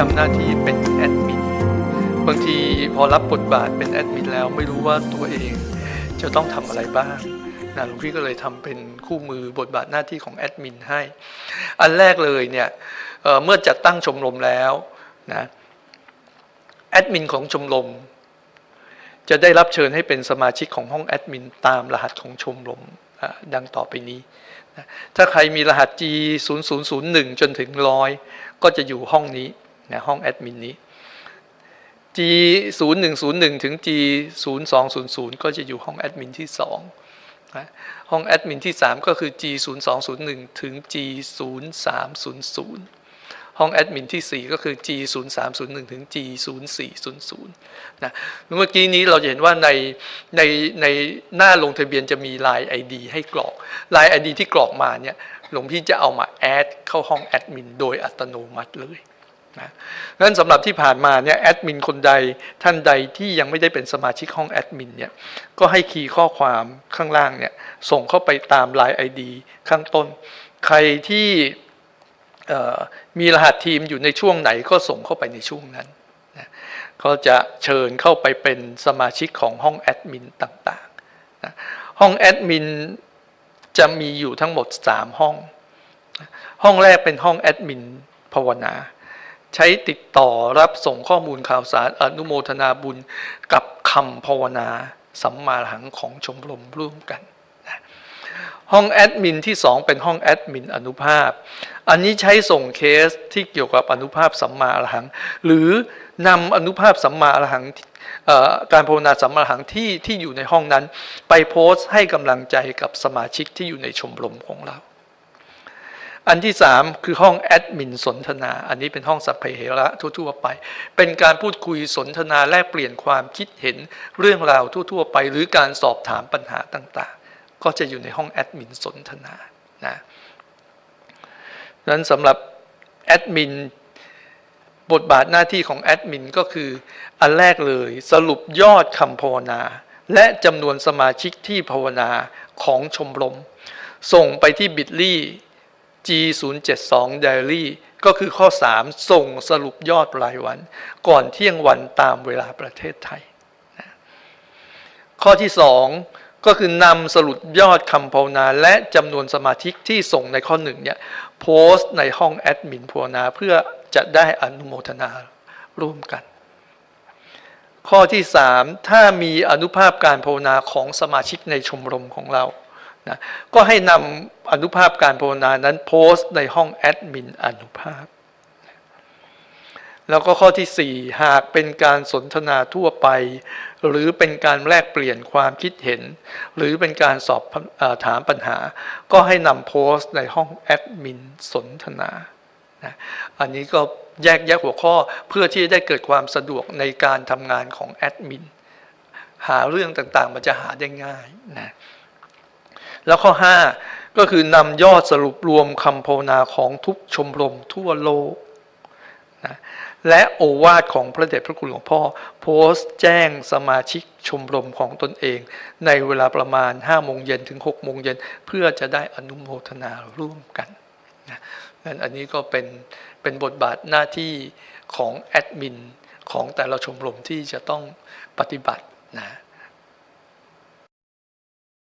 ทำหน้าที่เป็นแอดมินบางทีพอรับบทบาทเป็นแอดมินแล้วไม่รู้ว่าตัวเองจะต้องทำอะไรบ้างนะหลวงพี่ก็เลยทำเป็นคู่มือบทบาทหน้าที่ของแอดมินให้ อันแรกเลยเนี่ยเเมื่อจัดตั้งชมรมแล้วนะแอดมินของชมรมจะได้รับเชิญให้เป็นสมาชิกของห้องแอดมินตามรหัสของชมรมดังต่อไปนี้ ถ้าใครมีรหัส G 0 0 0 1 จนถึงร้อยก็จะอยู่ห้องนี้ นะห้องแอดมินนี้ G 0 1 0 1ถึง G 0 2 0 0ก็จะอยู่ห้องแอดมินที่2นะห้องแอดมินที่ 3 ก็คือ G 0 2 0 1ถึง G 0 3 0 0 ห้องแอดมินที่ 4 ก็คือ G 0 3 0 1ถึง G 0 4 0 0นะเมื่อกี้นี้เราจะเห็นว่าในในในหน้าลงทะเบียนจะมี Line ID ให้กรอก Line ID ที่กรอกมาเนี่ยหลวงพี่จะเอามาแอดเข้าห้องแอดมินโดยอัตโนมัติเลย นะนั้นสำหรับที่ผ่านมาเนี่ยแอดมินคนใดท่านใดที่ยังไม่ได้เป็นสมาชิกห้องแอดมินเนี่ยก็ให้คีย์ข้อความข้างล่างเนี่ยส่งเข้าไปตาม Line ID ข้างต้น ใครที่มีรหัสทีมอยู่ในช่วงไหนก็ส่งเข้าไปในช่วงนั้นนะก็จะเชิญเข้าไปเป็นสมาชิกของห้องแอดมินต่างๆนะห้องแอดมินจะมีอยู่ทั้งหมด 3 ห้อง ห้องแรกเป็นห้องแอดมินภาวนา ใช้ติดต่อรับส่งข้อมูลข่าวสารอนุโมทนาบุญกับคำภาวนาสัมมาหังของชมรมร่วมกันนะห้องแอดมินที่ 2 เป็นห้องแอดมินอนุภาพ อันนี้ใช้ส่งเคสที่เกี่ยวกับอนุภาพสัมมาอรหัง หรือนำอนุภาพสัมมาอรหังการภาวนาสัมมาอรหังที่ที่อยู่ในห้องนั้น ไปโพสต์ให้กำลังใจกับสมาชิกที่อยู่ในชมรมของเรา อันที่สามคือห้องแอดมินสนทนา อันนี้เป็นห้องสัพเพเหระทั่วๆไป เป็นการพูดคุยสนทนาแลกเปลี่ยนความคิดเห็นเรื่องราวทั่วๆไป หรือการสอบถามปัญหาต่างๆ ก็จะอยู่ในห้องแอดมินสนทนานะนั้นสำหรับแอดมินบทบาทหน้าที่ของแอดมินก็คือ อันแรกเลยสรุปยอดคำภาวนา และจำนวนสมาชิกที่ภาวนาของชมรม ส่งไปที่บิตลี่ G072 Diary ก็คือข้อ 3 ส่งสรุปยอดรายวัน ก่อนเที่ยงวันตามเวลาประเทศไทยนะข้อที่ 2 ก็คือนำสรุปยอดคำภาวนา และจำนวนสมาชิกที่ส่งในข้อหนึ่งเนี่ยโพสต์ในห้องแอดมินภาวนาเพื่อจะได้อนุโมทนาร่วมกัน ข้อที่ 3 ถ้ามีอนุภาพการภาวนาของสมาชิกในชมรมของเรา นะก็ให้นำอนุภาพการภาวนานั้นโพสต์ในห้องแอดมินอนุภาพ แล้วก็ข้อที่ 4 หากเป็นการสนทนาทั่วไป หรือเป็นการแลกเปลี่ยนความคิดเห็น หรือเป็นการสอบอถามปัญหา ก็ให้นำโพสต์ในห้องแอดมินสนทนานะอันนี้ก็แยกแยะหัวข้อเพื่อที่จะได้เกิดความสะดวกในการทำงานของแอดมินหาเรื่องต่างๆ มันจะหาได้ง่ายนะ แล้วข้อ 5 ก็คือนำยอดสรุปรวมคำภาวนาของทุกชมรมทั่วโลกนะและโอวาทของพระเดชพระคุณหลวงพ่อ โพสต์แจ้งสมาชิกชมรมของตนเอง ในเวลาประมาณ5โมงเย็นถึง6โมงเย็นเพื่อจะได้อนุโมทนาร่วมกันนะนั่นอันนี้ก็เป็นเป็นบทบาทหน้าที่ของแอดมินของแต่ละชมรมที่จะต้องปฏิบัตินะ